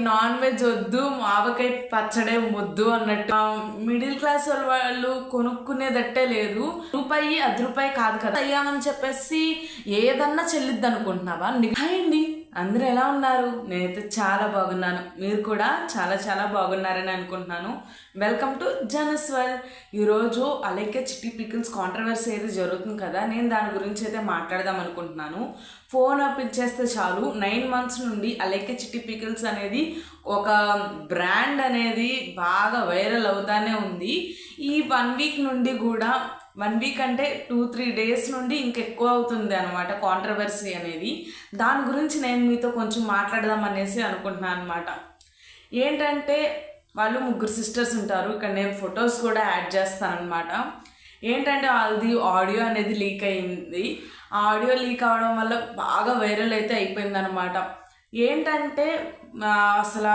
Non veg వద్దు మావకాయ పచ్చడే వద్దు అన్నట్టు. మిడిల్ క్లాస్ వాళ్ళు కొనుక్కునేదట్టే లేదు. రూపాయి అది రూపాయి కాదు కదా. అయ్యామని చెప్పేసి ఏదన్నా చెల్లిద్ది అనుకుంటున్నావా అండి అందరూ ఎలా ఉన్నారు? నేనైతే చాలా బాగున్నాను. మీరు కూడా చాలా చాలా బాగున్నారని అనుకుంటున్నాను. వెల్కమ్ టు జనస్వల్ ఈరోజు అలైకే చిట్టి పికిల్స్ కాంట్రవర్సీ అయితే జరుగుతుంది కదా? నేను దాని గురించి అయితే మాట్లాడదాం అనుకుంటున్నాను. ఫోన్ ఇచ్చేస్తే చాలు. నైన్ మంత్స్ నుండి అలైకే చిట్టి పికిల్స్ అనేది ఒక బ్రాండ్ అనేది బాగా వైరల్ అవుతానే ఉంది. ఈ వన్ వీక్ నుండి కూడా వన్ వీక్ అంటే టూ త్రీ డేస్ నుండి ఇంకెక్కువ అవుతుంది అనమాట కాంట్రవర్సీ అనేది. దాని గురించి నేను మీతో కొంచెం మాట్లాడదాం అనేసి అనుకుంటున్నాను అనమాట ఏంటంటే వాళ్ళు ముగ్గురు సిస్టర్స్ ఉంటారు. ఇక్కడ నేను ఫొటోస్ కూడా యాడ్ చేస్తాను అనమాట ఏంటంటే వాళ్ళది ఆడియో అనేది లీక్ అయింది. ఆ ఆడియో లీక్ అవడం వల్ల బాగా వైరల్ అయితే అయిపోయింది అనమాట ఏంటంటే అసలు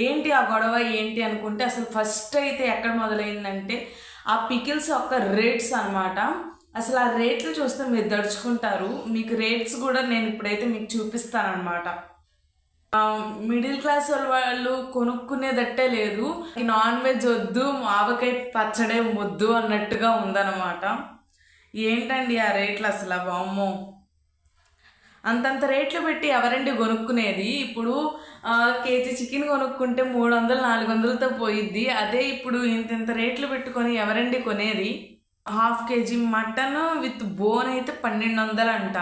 ఏంటి ఆ గొడవ ఏంటి అనుకుంటే అసలు ఫస్ట్ అయితే ఎక్కడ మొదలైందంటే ఆ పికిల్స్ యొక్క రేట్స్ అన్నమాట. అసలు ఆ రేట్లు చూస్తే మీరు దడుచుకుంటారు. మీకు రేట్స్ కూడా నేను ఇప్పుడైతే మీకు చూపిస్తానమాట మిడిల్ క్లాస్ వాళ్ళు కొనుక్కునేదట్టే లేదు. నాన్ వెజ్ వద్దు ఆవకాయ పచ్చడే వద్దు అన్నట్టుగా ఉందన్నమాట. ఏంటండి ఆ రేట్లు అసలు? బామ్మో అంతంత రేట్లు పెట్టి ఎవరండి కొనుక్కునేది ఇప్పుడు కేజీ చికెన్ కొనుక్కుంటే మూడు వందలు నాలుగు వందలతో పోయిద్ది. అదే ఇప్పుడు ఇంత ఇంత రేట్లు పెట్టుకొని ఎవరండి కొనేది? Half KG mutton with bone అయితే పన్నెండు వందలు అంట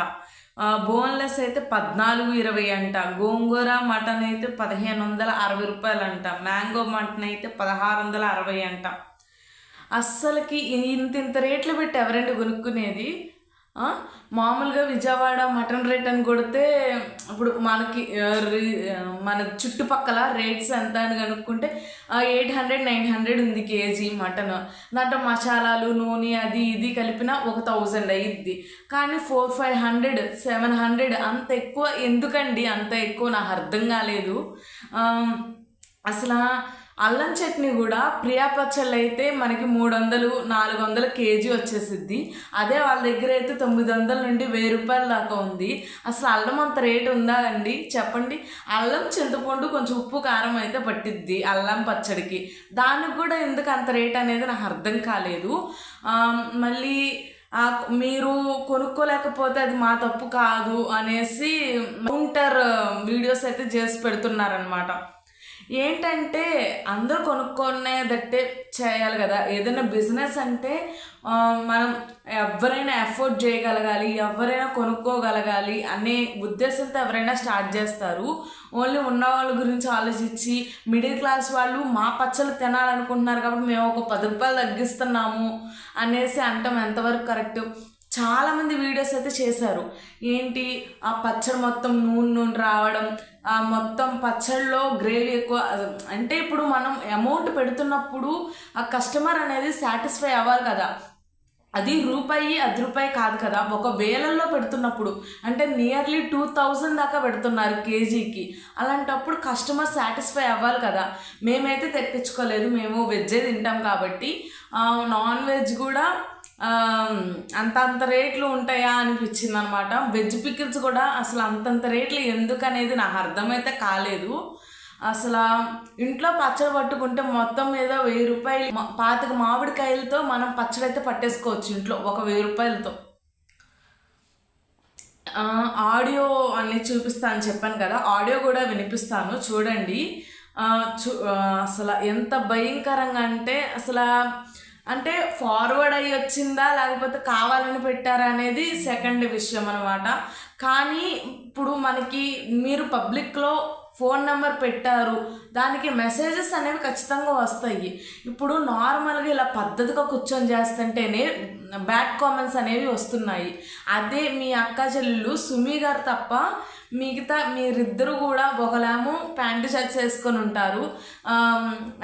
బోన్లెస్ అయితే పద్నాలుగు ఇరవై అంట. గోంగూర మటన్ అయితే పదిహేను వందల అరవై రూపాయలు అంట మ్యాంగో మటన్ అయితే పదహారు వందల అరవై అంట. అస్సలకి ఇంత ఇంత రేట్లు పెట్టి ఎవరండి కొనుక్కునేది మామూలుగా విజయవాడ మటన్ రేట్ అని కొడితే ఇప్పుడు మనకి రి- మన చుట్టుపక్కల రేట్స్ ఎంత అని కనుక్కుంటే ఎయిట్ హండ్రెడ్ నైన్ హండ్రెడ్ ఉంది కేజీ మటన్. దాంట్లో మసాలాలు నూనె అది ఇది కలిపిన ఒక థౌజండ్ అయ్యిద్ది కానీ four five hundred seven hundred అంత ఎక్కువ ఎందుకండి? అంత ఎక్కువ నాకు అర్థం కాలేదు. అసలు అల్లం చట్నీ కూడా ప్రియా పచ్చళ్ళు అయితే మనకి మూడు వందలు నాలుగు వందల కేజీ వచ్చేసిద్ది. అదే వాళ్ళ దగ్గర అయితే తొమ్మిది వందల నుండి వెయ్యి రూపాయల దాకా ఉంది. అసలు అల్లం అంత రేటు ఉందా అండి? చెప్పండి. అల్లం చింతపండు కొంచెం ఉప్పు కారం అయితే పట్టిద్ది అల్లం పచ్చడికి. దానికి కూడా ఎందుకు అంత రేట్ అనేది నాకు అర్థం కాలేదు. మళ్ళీ మీరు కొనుక్కోలేకపోతే అది మా తప్పు కాదు అనేసి కౌంటర్ వీడియోస్ అయితే చేసి పెడుతున్నారనమాట ఏంటంటే అందరూ కొనుక్కునేదట్టే చేయాలి కదా. ఏదైనా బిజినెస్ అంటే మనం ఎవరైనా ఎఫోర్డ్ చేయగలగాలి ఎవరైనా కొనుక్కోగలగాలి అనే ఉద్దేశంతో ఎవరైనా స్టార్ట్ చేస్తారు. ఓన్లీ ఉన్న వాళ్ళ గురించి ఆలోచించి మిడిల్ క్లాస్ వాళ్ళు మా పచ్చలు తినాలనుకుంటున్నారు కాబట్టి మేము ఒక పది రూపాయలు తగ్గిస్తున్నాము అనేసి అంటాం ఎంతవరకు కరెక్ట్ చాలామంది వీడియోస్ అయితే చేశారు. ఏంటి? ఆ పచ్చడి మొత్తం నూనె నూనె రావడం మొత్తం పచ్చళ్ళలో గ్రేవీ ఎక్కువ అంటే ఇప్పుడు మనం అమౌంట్ పెడుతున్నప్పుడు ఆ కస్టమర్ అనేది సాటిస్ఫై అవ్వాలి కదా. అది రూపాయి అది రూపాయి కాదు కదా. ఒక వేలల్లో పెడుతున్నప్పుడు అంటే నియర్లీ టూ థౌజండ్ దాకా పెడుతున్నారు కేజీకి. అలాంటప్పుడు కస్టమర్ సాటిస్ఫై అవ్వాలి కదా. మేమైతే తెప్పించుకోలేదు మేము వెజ్జే తింటాం కాబట్టి. నాన్ వెజ్ కూడా అంత అంత రేట్లు ఉంటాయా అనిపించింది అనమాట వెజ్ పికిల్స్ కూడా అసలు అంతంత రేట్లు ఎందుకు అనేది నాకు అర్థమైతే కాలేదు. అసలు ఇంట్లో పచ్చడి పట్టుకుంటే మొత్తం మీద వెయ్యి రూపాయలు పాతిక మామిడికాయలతో మనం పచ్చడి అయితే పట్టేసుకోవచ్చు ఇంట్లో ఒక వెయ్యి రూపాయలతో. ఆడియో అన్ని చూపిస్తాను చెప్పాను కదా ఆడియో కూడా వినిపిస్తాను చూడండి. చూ అసలు ఎంత భయంకరంగా అంటే అసలు అంటే ఫార్వర్డ్ అయ్యి వచ్చిందా లేకపోతే కావాలని పెట్టారా అనేది సెకండ్ విషయం అనమాట కానీ ఇప్పుడు మనకి మీరు పబ్లిక్లో ఫోన్ నెంబర్ పెట్టారు దానికి మెసేజెస్ అనేవి ఖచ్చితంగా వస్తాయి. ఇప్పుడు నార్మల్గా ఇలా పద్ధతిగా కూర్చొని చేస్తుంటేనే బ్యాడ్ కామెంట్స్ అనేవి వస్తున్నాయి. అదే మీ అక్క చెల్లెలు సుమి గారు తప్ప మిగతా మీరిద్దరు కూడా ఒకలేమో ప్యాంటు షర్ట్స్ వేసుకొని ఉంటారు.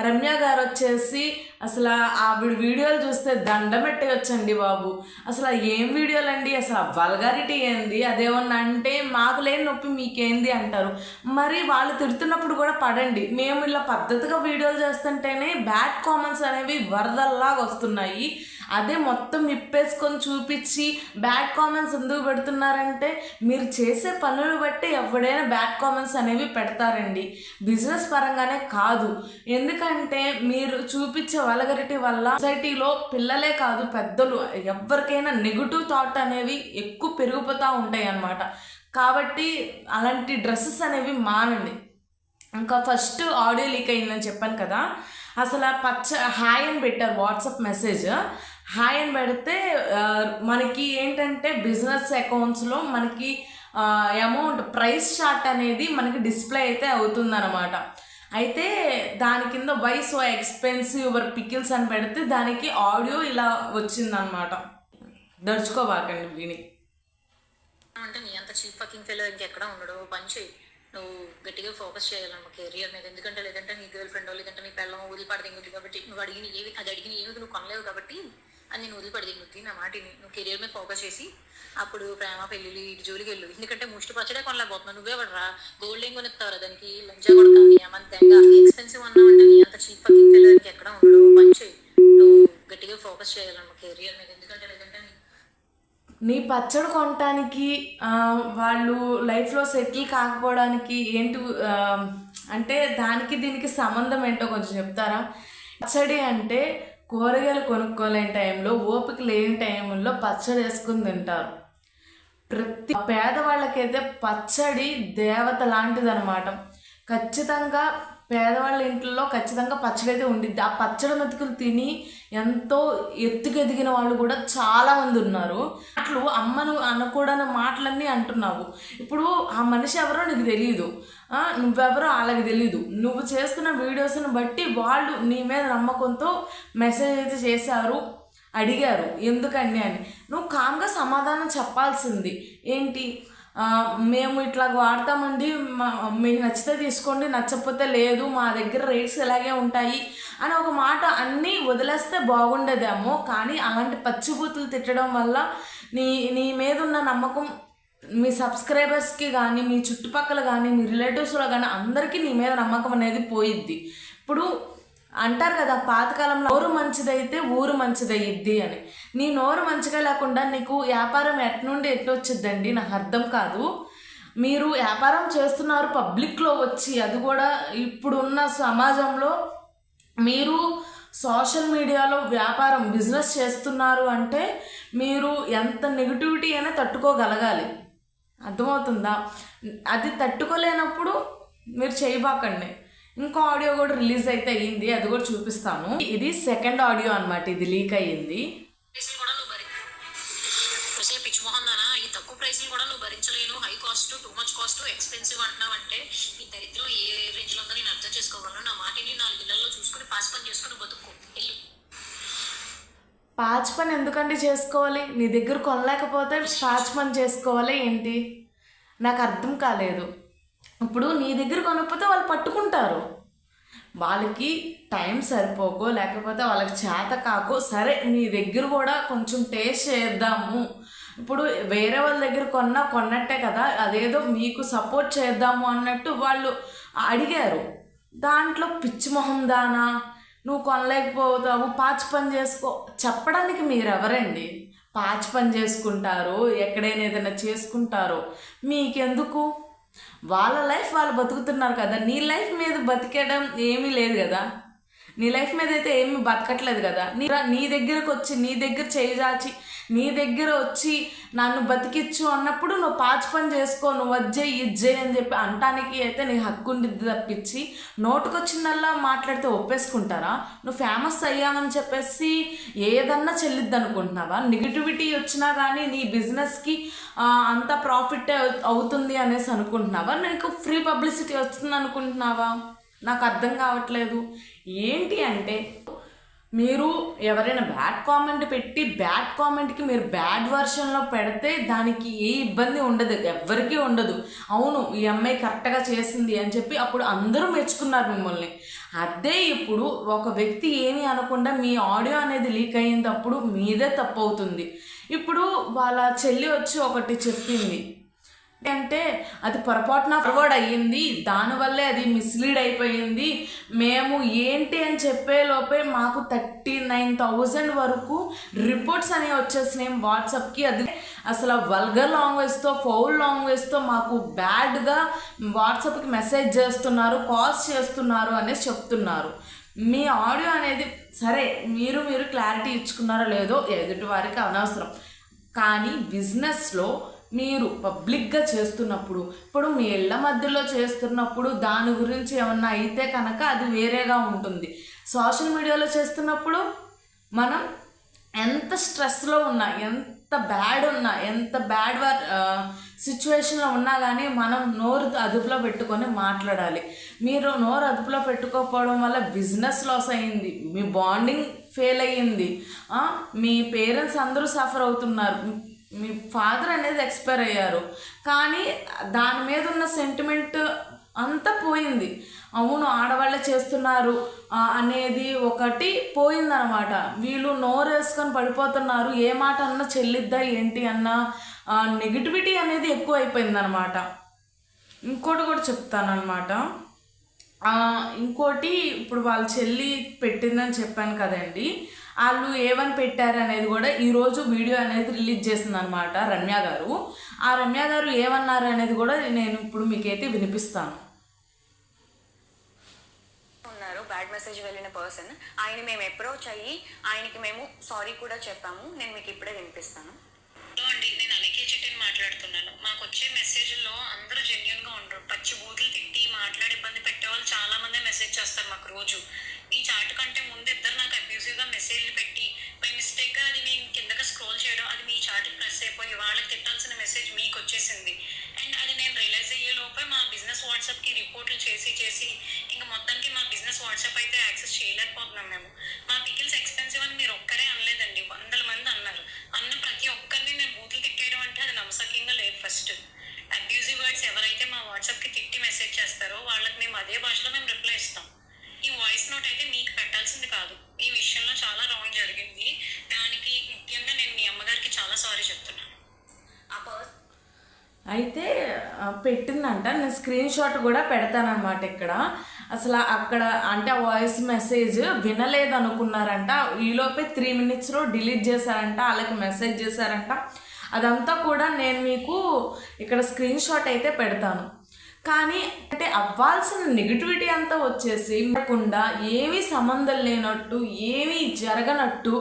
రమ్య గారు వచ్చేసి అసలు ఆవిడ వీడియోలు చూస్తే దండం పెట్టేయొచ్చండి బాబు. అసలు ఏం వీడియోలు అండి అసలు వల్గారిటీ ఏంది? అదేమన్నా అంటే మాకు లేని నొప్పి మీకేంది అంటారు. మరి వాళ్ళు తిడుతున్నప్పుడు కూడా పడండి. మేము ఇలా పద్ధతిగా వీడియోలు చేస్తుంటేనే బ్యాడ్ కామెంట్స్ అనేవి వరదల్లాగా వస్తున్నాయి. అదే మొత్తం విప్పేసుకొని చూపించి బ్యాడ్ కామెంట్స్ ఎందుకు పెడుతున్నారంటే మీరు చేసే పనులు బట్టి ఎవడైనా బ్యాడ్ కామెంట్స్ అనేవి పెడతారండి. బిజినెస్ పరంగానే కాదు. ఎందుకంటే మీరు చూపించే వలగరిటీ వల్ల సొసైటీలో పిల్లలే కాదు పెద్దలు ఎవరికైనా నెగిటివ్ థాట్ అనేవి ఎక్కువ పెరిగిపోతూ ఉంటాయి అన్నమాట కాబట్టి అలాంటి డ్రెస్సెస్ అనేవి మానండి. ఇంకా ఫస్ట్ ఆడియో లీక్ అయిందని చెప్పాను కదా. అసలు ఆ పచ్చ హాయ్ అని పెట్టారు వాట్సాప్ మెసేజ్. హాయ్ అని పెడితే మనకి ఏంటంటే బిజినెస్ అకౌంట్స్లో మనకి అమౌంట్ ప్రైస్ చార్ట్ అనేది మనకి డిస్ప్లే అయితే అవుతుందన్నమాట. అయితే దాని కింద why's so expensive your pickles అని పెడితే దానికి ఆడియో ఇలా వచ్చిందనమాట దడుచుకోబాకండి విని. అంటే నీ అంత చీప్ ఫకింగ్ ఫెలో ఇంకెక్కడ ఉండడు. పని చేయి. నువ్వు గట్టిగా ఫోకస్ చేయాలన్న కెరియర్ మీద. ఎందుకంటే లేదంటే నీ గర్ల్ ఫ్రెండ్ లేదంటే నీ పిల్లలు వదిలిపడి ఇంకోటి కాబట్టి నువ్వు అడిగిన ఏవి అది అడిగిన ఏవి నువ్వు కొనలేవు కాబట్టి అని నేను వదిలిపడి దింగుద్ది నా మాటిని నువ్వు కెరియర్ మీద ఫోకస్ చేసి అప్పుడు ప్రేమ పెళ్ళిళ్ళు ఇటు జోలికి వెళ్ళు. ఎందుకంటే ముష్టి పచ్చడే కొనలేకపోతున్నావు నువ్వే పడరా గోల్డ్ ఏం కొనిస్తావురా దానికి లంచా కొడతాను నీ అమ్మ తెంగా ఎక్స్పెన్సివ్ అన్నావంటే నీ అంత చీప్ పక్కకి ఫెలో ఎక్కడ ఉండడు. మంచి నువ్వు గట్టిగా ఫోకస్ చేయాలన్న కెరియర్ మీద. ఎందుకంటే లేదంటే నీ పచ్చడి కొనటానికి వాళ్ళు లైఫ్లో సెటిల్ కాకపోవడానికి ఏంటి అంటే దానికి దీనికి సంబంధం ఏంటో కొంచెం చెప్తారా? పచ్చడి అంటే కూరగాయలు కొనుక్కోలేని టైంలో ఓపిక లేని టైంలో పచ్చడి వేసుకుని తింటారు. ప్రతి పేదవాళ్ళకైతే పచ్చడి దేవత లాంటిదన్నమాట. ఖచ్చితంగా పేదవాళ్ళ ఇంట్లో ఖచ్చితంగా పచ్చడి అయితే ఉండిద్ది. ఆ పచ్చడి మెతుకులు తిని ఎంతో ఎత్తుకెదిగిన వాళ్ళు కూడా చాలా మంది ఉన్నారు. అట్లు అమ్మను అనకూడని మాటలన్నీ అంటున్నావు. ఇప్పుడు ఆ మనిషి ఎవరో నీకు తెలియదు నువ్వెవరో వాళ్ళకి తెలియదు నువ్వు చేస్తున్న వీడియోస్ని బట్టి వాళ్ళు నీ మీద నమ్మకంతో మెసేజ్ అయితే చేశారు అడిగారు. ఎందుకండి అని. నువ్వు కామ్గా సమాధానం చెప్పాల్సింది. ఏంటి? మేము ఇట్లా వాడతామండి. మా మీకు నచ్చితే తీసుకోండి నచ్చకపోతే లేదు మా దగ్గర రేట్స్ ఇలాగే ఉంటాయి అని ఒక మాట అన్నీ వదిలేస్తే బాగుండేదేమో కానీ అలాంటి పచ్చిబూతులు తిట్టడం వల్ల నీ నీ మీద ఉన్న నమ్మకం మీ సబ్స్క్రైబర్స్కి కానీ మీ చుట్టుపక్కల కానీ మీ రిలేటివ్స్లో కానీ అందరికీ నీ మీద నమ్మకం అనేది పోయిద్ది. ఇప్పుడు అంటారు కదా పాతకాలంలో నోరు మంచిదైతే ఊరు మంచిదయ్యిద్ది అని. నీ నోరు మంచిగా లేకుండా నీకు వ్యాపారం ఎట్నుండి ఎట్లొచ్చిద్దండి నాకు అర్థం కాదు. మీరు వ్యాపారం చేస్తున్నారు పబ్లిక్లో వచ్చి అది కూడా ఇప్పుడున్న సమాజంలో మీరు సోషల్ మీడియాలో వ్యాపారం బిజినెస్ చేస్తున్నారు అంటే మీరు ఎంత నెగిటివిటీ అయినా తట్టుకోగలగాలి. అర్థమవుతుందా? అది తట్టుకోలేనప్పుడు మీరు చేయబాకండి ఇంకో ఆడియో కూడా రిలీజ్ అయితే అయ్యింది అది కూడా చూపిస్తాను. ఇది సెకండ్ ఆడియో అన్నమాట ఇది లీక్ అయ్యింది. తక్కువ ప్రైస్లు కూడా నువ్వు భరించలేను. High cost too much cost expensive అంటున్నావు అంటే ఈ దరిద్రం ఏ రేంజ్లో ఉందో నేను అర్థం చేసుకోగలను. నా మాటిని నాలుగు ఇళ్ళలో చూసుకుని పాస్ పని చేసుకుని బతుకు. వెళ్ళు. పాచ్ పని ఎందుకండి చేసుకోవాలి? నీ దగ్గర కొనలేకపోతే పాచ్ పని చేసుకోవాలి ఏంటి? నాకు అర్థం కాలేదు. ఇప్పుడు నీ దగ్గర కొనకపోతే వాళ్ళు పట్టుకుంటారు. వాళ్ళకి టైం సరిపోకో లేకపోతే వాళ్ళకి చేత కాకో సరే నీ దగ్గర కూడా కొంచెం టేస్ట్ చేద్దాము. ఇప్పుడు వేరే వాళ్ళ దగ్గర కొన్నా కొన్నట్టే కదా అదేదో మీకు సపోర్ట్ చేద్దాము అన్నట్టు వాళ్ళు అడిగారు. దాంట్లో పిచ్చి మొహం దానా? నువ్వు కొనలేకపోతావు పాచి పని చేసుకో. చెప్పడానికి మీరెవరండి? పాచి పని చేసుకుంటారు ఎక్కడైనా ఏదైనా చేసుకుంటారో. మీకెందుకు? వాళ్ళ లైఫ్ వాళ్ళు బతుకుతున్నారు కదా నీ లైఫ్ మీద బతికేయడం ఏమీ లేదు కదా? నీ లైఫ్ మీద అయితే ఏమి బతకట్లేదు కదా. నీ నీ దగ్గరకు వచ్చి నీ దగ్గర చేజాచి నీ దగ్గర వచ్చి నన్ను బతికిచ్చు అన్నప్పుడు నువ్వు పాచి పని చేసుకో నువ్వు వచ్చే ఇజ్జే అని చెప్పి అంటానికి అయితే నీ హక్కు ఉండిద్ది తప్పించి నోటుకొచ్చిందల్లా మాట్లాడితే ఒప్పేసుకుంటారా? నువ్వు ఫేమస్ అయ్యామని చెప్పేసి ఏదన్నా చెల్లిద్ది అనుకుంటున్నావా నెగిటివిటీ వచ్చినా కానీ నీ బిజినెస్కి అంత ప్రాఫిట్ అవుతుంది అనేసి అనుకుంటున్నావా? నీకు ఫ్రీ పబ్లిసిటీ వస్తుంది అనుకుంటున్నావా నాకు అర్థం కావట్లేదు. ఏంటి అంటే మీరు ఎవరైనా బ్యాడ్ కామెంట్ పెట్టి బ్యాడ్ కామెంట్కి మీరు బ్యాడ్ వర్షన్లో పెడితే దానికి ఏ ఇబ్బంది ఉండదు ఎవ్వరికీ ఉండదు. అవును ఈ అమ్మాయి కరెక్ట్గా చేసింది అని చెప్పి అప్పుడు అందరూ మెచ్చుకున్నారు మిమ్మల్ని. అదే ఇప్పుడు ఒక వ్యక్తి ఏమీ అనకుండా మీ ఆడియో అనేది లీక్ అయినప్పుడు మీదే తప్పు అవుతుంది ఇప్పుడు వాళ్ళ చెల్లి వచ్చి ఒకటి చెప్పింది అంటే అది పొరపాటున ఫార్వర్డ్ అయ్యింది. దానివల్లే అది మిస్లీడ్ అయిపోయింది. మేము ఏంటి అని చెప్పే లోపే మాకు థర్టీ నైన్ థౌజండ్ వరకు రిపోర్ట్స్ అనేవి వచ్చేసినాయి వాట్సాప్కి. అది అసలు వల్గర్ లాంగ్వేజ్తో ఫౌల్ లాంగ్వేజ్తో మాకు బ్యాడ్గా వాట్సాప్కి మెసేజ్ చేస్తున్నారు కాల్స్ చేస్తున్నారు అనేసి చెప్తున్నారు. మీ ఆడియో అనేది సరే మీరు మీరు క్లారిటీ ఇచ్చుకున్నారో లేదో ఎదుటి వారికి అనవసరం. కానీ బిజినెస్లో మీరు పబ్లిక్గా చేస్తున్నప్పుడు ఇప్పుడు మీ ఇళ్ళ మధ్యలో చేస్తున్నప్పుడు దాని గురించి ఏమన్నా అయితే కనుక అది వేరేగా ఉంటుంది. సోషల్ మీడియాలో చేస్తున్నప్పుడు మనం ఎంత స్ట్రెస్లో ఉన్నా ఎంత బ్యాడ్ ఉన్నా ఎంత బ్యాడ్ వర్ సిచ్యువేషన్లో ఉన్నా కానీ మనం నోరు అదుపులో పెట్టుకొని మాట్లాడాలి. మీరు నోరు అదుపులో పెట్టుకోకపోవడం వల్ల బిజినెస్ లాస్ అయ్యింది మీ బాండింగ్ ఫెయిల్ అయ్యింది మీ పేరెంట్స్ అందరూ సఫర్ అవుతున్నారు. మీ ఫాదర్ అనేది ఎక్స్పైర్ అయ్యారు. కానీ దాని మీద ఉన్న సెంటిమెంట్ అంతా పోయింది. అవును ఆడవాళ్ళే చేస్తున్నారు అనేది ఒకటి పోయిందనమాట వీళ్ళు నోరేసుకొని పడిపోతున్నారు ఏ మాట అన్నా చెల్లిద్దా ఏంటి అన్న నెగిటివిటీ అనేది ఎక్కువ అయిపోయిందనమాట ఇంకోటి కూడా చెప్తానమాట ఇంకోటి ఇప్పుడు వాళ్ళ చెల్లి పెట్టిందని చెప్పాను కదండి. వాళ్ళు ఏమని పెట్టారు అనేది కూడా ఈరోజు వీడియో అనేది రిలీజ్ చేసింది అనమాట రమ్య గారు. ఆ రమ్య గారు ఏమన్నారు అనేది కూడా నేను ఇప్పుడు మీకైతే వినిపిస్తాను. ఉన్నారు బ్యాడ్ మెసేజ్ వెళ్ళిన పర్సన్ ఆయన మేము అప్రోచ్ అయ్యి ఆయనకి మేము సారీ కూడా చెప్పాము. నేను మీకు ఇప్పుడే వినిపిస్తాను. అండి నేను అలికే చిట్టిని మాట్లాడుతున్నాను. మాకు వచ్చే మెసేజ్లో అందరూ జెన్యున్గా ఉండరు. పచ్చి బూతులు తిట్టి మాట్లాడి ఇబ్బంది పెట్టే వాళ్ళు చాలా మంది మెసేజ్ చేస్తారు మాకు రోజు. ఈ చాట్ కంటే ముందు ఇద్దరు నాకు అబ్యూసివ్గా మెసేజ్లు పెట్టి బై మిస్టేక్ అది నేను కిందగా స్క్రోల్ చేయడం అది మీ చాట్ ప్రెస్ అయిపోయి వాళ్ళకి తిట్టాల్సిన మెసేజ్ మీకు వచ్చేసింది. అండ్ అది నేను రియలైజ్ అయ్యే లోపే మా బిజినెస్ వాట్సాప్కి రిపోర్ట్లు చేసి చేసి ఇంకా మొత్తానికి మా బిజినెస్ వాట్సాప్ అయితే యాక్సెస్ చేయలేకపోతున్నాం మేము. మా పికిల్స్ ఎక్స్పెన్సివ్ అని మీరు ఒక్కరే అనలేదండి వందల మంది అన్నారు. అన్న ప్రతి ఒక్కరిని నేను బూతులు తిట్టేయడం అంటే అది నమ్మసక్యంగా లేదు ఫస్ట్ అబ్యూజివ్ వర్డ్స్ ఎవరైతే మా వాట్సాప్కి తిట్టి మెసేజ్ చేస్తారో వాళ్ళకి మేము అదే భాషలో మేము రిప్లై ఇస్తాం. ఈ వాయిస్ నోట్ అయితే మీకు పెట్టాల్సింది కాదు. ఈ విషయంలో చాలా రాంగ్ జరిగింది. దానికి ముఖ్యంగా నేను మీ అమ్మగారికి చాలా సారీ చెప్తున్నాను. ఆ పర్సన్ అయితే పెట్టిందంట. నేను స్క్రీన్ షాట్ కూడా పెడతానమాట ఇక్కడ. అసలు అక్కడ అంటే ఆ వాయిస్ మెసేజ్ వినలేదు అనుకున్నారంట ఈలోపే త్రీ మినిట్స్లో డిలీట్ చేశారంట. వాళ్ళకి మెసేజ్ చేశారంట. అదంతా కూడా నేను మీకు ఇక్కడ స్క్రీన్ షాట్ అయితే పెడతాను. కానీ అంటే అవ్వాల్సిన నెగిటివిటీ అంతా వచ్చేసి లేకుండా ఏమీ సంబంధం లేనట్టు ఏమీ జరగనట్టు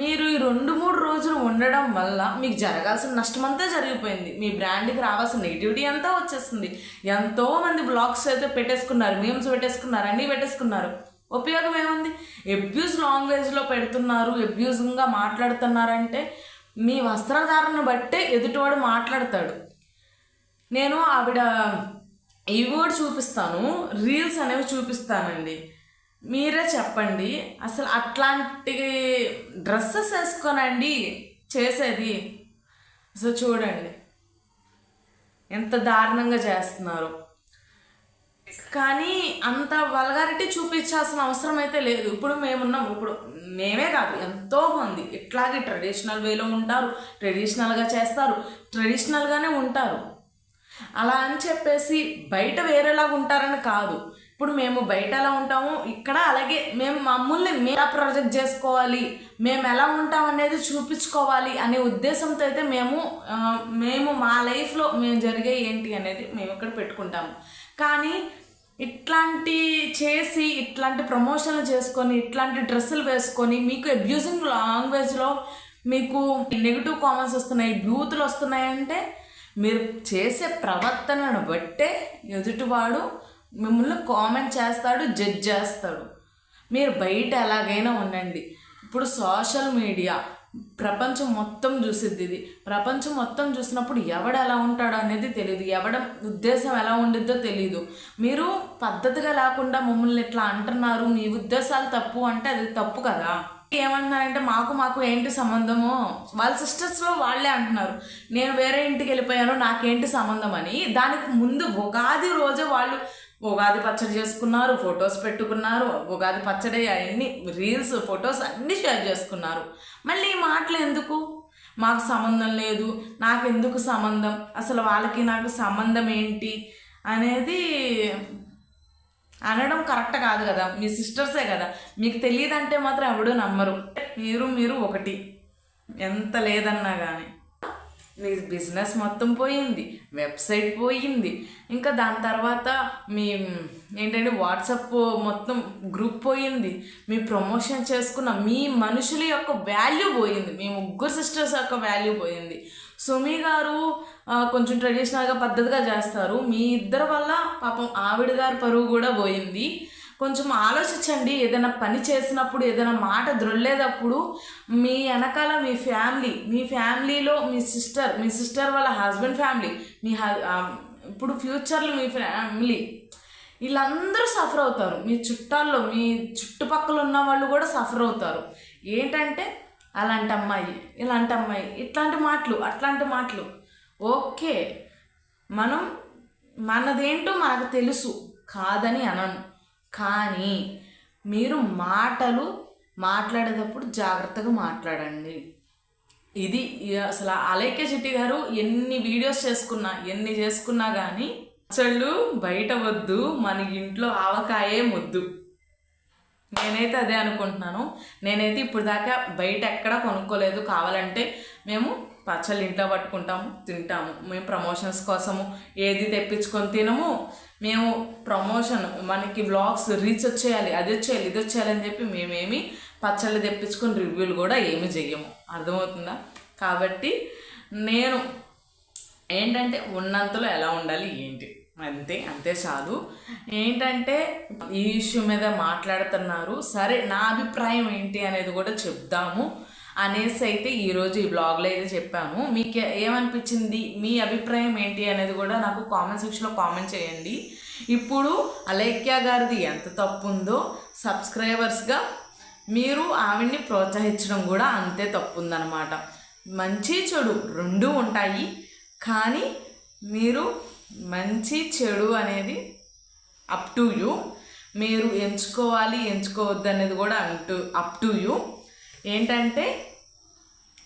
మీరు ఈ రెండు మూడు రోజులు ఉండడం వల్ల మీకు జరగాల్సిన నష్టం అంతా జరిగిపోయింది. మీ బ్రాండ్కి రావాల్సిన నెగిటివిటీ అంతా వచ్చేస్తుంది ఎంతోమంది బ్లాగ్స్ అయితే పెట్టేసుకున్నారు మేమ్స్ పెట్టేసుకున్నారు అన్నీ పెట్టేసుకున్నారు. ఉపయోగం ఏముంది? ఎబ్యూజ్ లాంగ్వేజ్లో పెడుతున్నారు ఎబ్యూజింగ్గా మాట్లాడుతున్నారంటే మీ వస్త్రధారణ బట్టే ఎదుటివాడు మాట్లాడతాడు. నేను ఆవిడ ఇవి కూడా చూపిస్తాను. రీల్స్ అనేవి చూపిస్తానండి. మీరే చెప్పండి. అసలు అట్లాంటి డ్రెస్సెస్ వేసుకోనండి చేసేది. అసలు చూడండి. ఎంత దారుణంగా చేస్తున్నారు. కానీ అంత వల్గారిటీ చూపించాల్సిన అవసరం అయితే లేదు. ఇప్పుడు మేమున్నాం. ఇప్పుడు మేమే కాదు ఎంతో మంది ఇట్లాగే ట్రెడిషనల్ వేలో ఉంటారు. ట్రెడిషనల్గా చేస్తారు. ట్రెడిషనల్గానే ఉంటారు. అలా అని చెప్పేసి బయట వేరేలాగా ఉంటారని కాదు. ఇప్పుడు మేము బయట ఎలా ఉంటాము ఇక్కడ అలాగే మేము మమ్మల్ని మేము ఎలా ప్రొజెక్ట్ చేసుకోవాలి మేము ఎలా ఉంటాం అనేది చూపించుకోవాలి అనే ఉద్దేశంతో అయితే మేము మేము మా లైఫ్లో మేము జరిగే ఏంటి అనేది మేము ఇక్కడ పెట్టుకుంటాము. కానీ ఇట్లాంటి చేసి ఇట్లాంటి ప్రమోషన్లు చేసుకొని ఇట్లాంటి డ్రెస్సులు వేసుకొని మీకు అబ్యూజింగ్ లాంగ్వేజ్లో మీకు నెగిటివ్ కామెంట్స్ వస్తున్నాయి బ్యూతులు వస్తున్నాయంటే మీరు చేసే ప్రవర్తనను బట్టే ఎదుటివాడు మిమ్మల్ని కామెంట్ చేస్తాడు జడ్జ్ చేస్తాడు. మీరు బయట ఎలాగైనా ఉండండి. ఇప్పుడు సోషల్ మీడియా ప్రపంచం మొత్తం చూసిద్ది ఇది. ప్రపంచం మొత్తం చూసినప్పుడు ఎవడు ఎలా ఉంటాడో అనేది తెలియదు ఎవడ ఉద్దేశం ఎలా ఉండిద్దో తెలియదు మీరు పద్ధతిగా లేకుండా మమ్మల్ని ఇట్లా అంటున్నారు మీ ఉద్దేశాలు తప్పు అంటే అది తప్పు కదా. ఏమంటున్నారంటే మాకు మాకు ఏంటి సంబంధము? వాళ్ళ సిస్టర్స్లో వాళ్ళే అంటున్నారు. నేను వేరే ఇంటికి వెళ్ళిపోయాను నాకేంటి సంబంధం అని దానికి ముందు ఉగాది రోజే వాళ్ళు ఉగాది పచ్చడి చేసుకున్నారు ఫొటోస్ పెట్టుకున్నారు ఉగాది పచ్చడి అన్ని రీల్స్ ఫొటోస్ అన్నీ షేర్ చేసుకున్నారు. మళ్ళీ ఈ మాటలు ఎందుకు? మాకు సంబంధం లేదు నాకు ఎందుకు సంబంధం? అసలు వాళ్ళకి నాకు సంబంధం ఏంటి? అనేది అనడం కరెక్ట్ కాదు కదా. మీ సిస్టర్సే కదా. మీకు తెలియదంటే మాత్రం ఎవడూ నమ్మరు. మీరు మీరు ఒకటి. ఎంత లేదన్నా కానీ మీ బిజినెస్ మొత్తం పోయింది. వెబ్సైట్ పోయింది. ఇంకా దాని తర్వాత మీ ఏంటంటే వాట్సాప్ మొత్తం గ్రూప్ పోయింది. మీ ప్రమోషన్ చేసుకున్న మీ మనుషుల యొక్క వాల్యూ పోయింది. మీ ముగ్గురు సిస్టర్స్ యొక్క వాల్యూ పోయింది. సుమి గారు కొంచెం ట్రెడిషనల్గా పద్ధతిగా చేస్తారు. మీ ఇద్దరి వల్ల పాపం ఆవిడ గారి పరువు కూడా పోయింది. కొంచెం ఆలోచించండి ఏదైనా పని చేసినప్పుడు ఏదైనా మాట ద్రొల్లేటప్పుడు మీ వెనకాల మీ ఫ్యామిలీ మీ ఫ్యామిలీలో మీ సిస్టర్ మీ సిస్టర్ వాళ్ళ హస్బెండ్ ఫ్యామిలీ మీ ఇప్పుడు ఫ్యూచర్లో మీ ఫ్యామిలీ వీళ్ళందరూ సఫర్ అవుతారు. మీ చుట్టాల్లో మీ చుట్టుపక్కల ఉన్న వాళ్ళు కూడా సఫర్ అవుతారు. ఏంటంటే అలాంటి అమ్మాయి ఇలాంటి అమ్మాయి ఇట్లాంటి మాటలు అట్లాంటి మాటలు. ఓకే మనం మనదేంటో మనకు తెలుసు కాదని అనను. కానీ మీరు మాటలు మాట్లాడేటప్పుడు జాగ్రత్తగా మాట్లాడండి. ఇది అసలు అలైక్య చెట్టి గారు ఎన్ని వీడియోస్ చేసుకున్నా ఎన్ని చేసుకున్నా కానీ అసలు బయట వద్దు మన ఇంట్లో ఆవకాయే ముద్దు. నేనైతే అదే అనుకుంటున్నాను. నేనైతే ఇప్పుడు దాకా బయట ఎక్కడా కొనుక్కోలేదు. కావాలంటే మేము పచ్చళ్ళు ఇంట్లో పట్టుకుంటాము తింటాము. మేము ప్రమోషన్స్ కోసము ఏది తెప్పించుకొని తినము. మేము ప్రమోషన్ మనకి బ్లాగ్స్ రీచ్ వచ్చేయాలి అది వచ్చేయాలి ఇది వచ్చేయాలి అని చెప్పి మేమేమి పచ్చళ్ళు తెప్పించుకొని రివ్యూలు కూడా ఏమి చెయ్యము. అర్థమవుతుందా? కాబట్టి నేను ఏంటంటే ఉన్నంతలో ఎలా ఉండాలి ఏంటి? అంతే అంతే చాలు. ఏంటంటే ఈ ఇష్యూ మీద మాట్లాడుతున్నారు. సరే నా అభిప్రాయం ఏంటి అనేది కూడా చెప్దాము. అనేసి అయితే ఈరోజు ఈ బ్లాగ్లో అయితే చెప్పాను. మీకు ఏమనిపించింది? మీ అభిప్రాయం ఏంటి అనేది కూడా నాకు కామెంట్ సెక్షన్లో కామెంట్ చేయండి. ఇప్పుడు అలేఖ్య గారిది ఎంత తప్పు ఉందో సబ్స్క్రైబర్స్గా మీరు ఆవిడ్ని ప్రోత్సహించడం కూడా అంతే తప్పు ఉందన్నమాట మంచి చెడు రెండూ ఉంటాయి. కానీ మీరు మంచి చెడు అనేది అప్ టు యూ మీరు ఎంచుకోవాలి ఎంచుకోవద్దు అనేది కూడా అంటూ అప్ టు యూ ఏంటంటే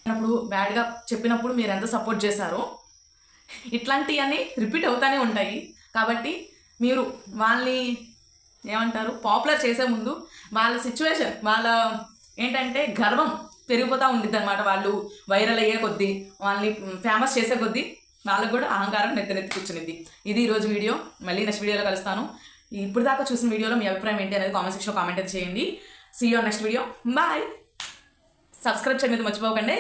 అప్పుడు బ్యాడ్గా చెప్పినప్పుడు మీరు ఎంత సపోర్ట్ చేశారో ఇట్లాంటివన్నీ రిపీట్ అవుతూనే ఉంటాయి. కాబట్టి మీరు వాళ్ళని ఏమంటారు పాపులర్ చేసే ముందు వాళ్ళ సిచ్యువేషన్ వాళ్ళ ఏంటంటే గర్వం పెరిగిపోతూ ఉండిద్ది అనమాట వాళ్ళు వైరల్ అయ్యే కొద్దీ వాళ్ళని ఫేమస్ చేసే కొద్దీ వాళ్ళకు కూడా అహంకారం నెత్తనెత్తి కూర్చునిద్ది ఇది ఈరోజు వీడియో. మళ్ళీ నెక్స్ట్ వీడియోలో కలుస్తాను. ఇప్పుడు దాకా చూసిన వీడియోలో మీ అభిప్రాయం ఏంటి అనేది కామెంట్ సెక్షన్లో కామెంట్ అయితే చేయండి. See you next video bye subscribe చేయడం మర్చిపోకండి.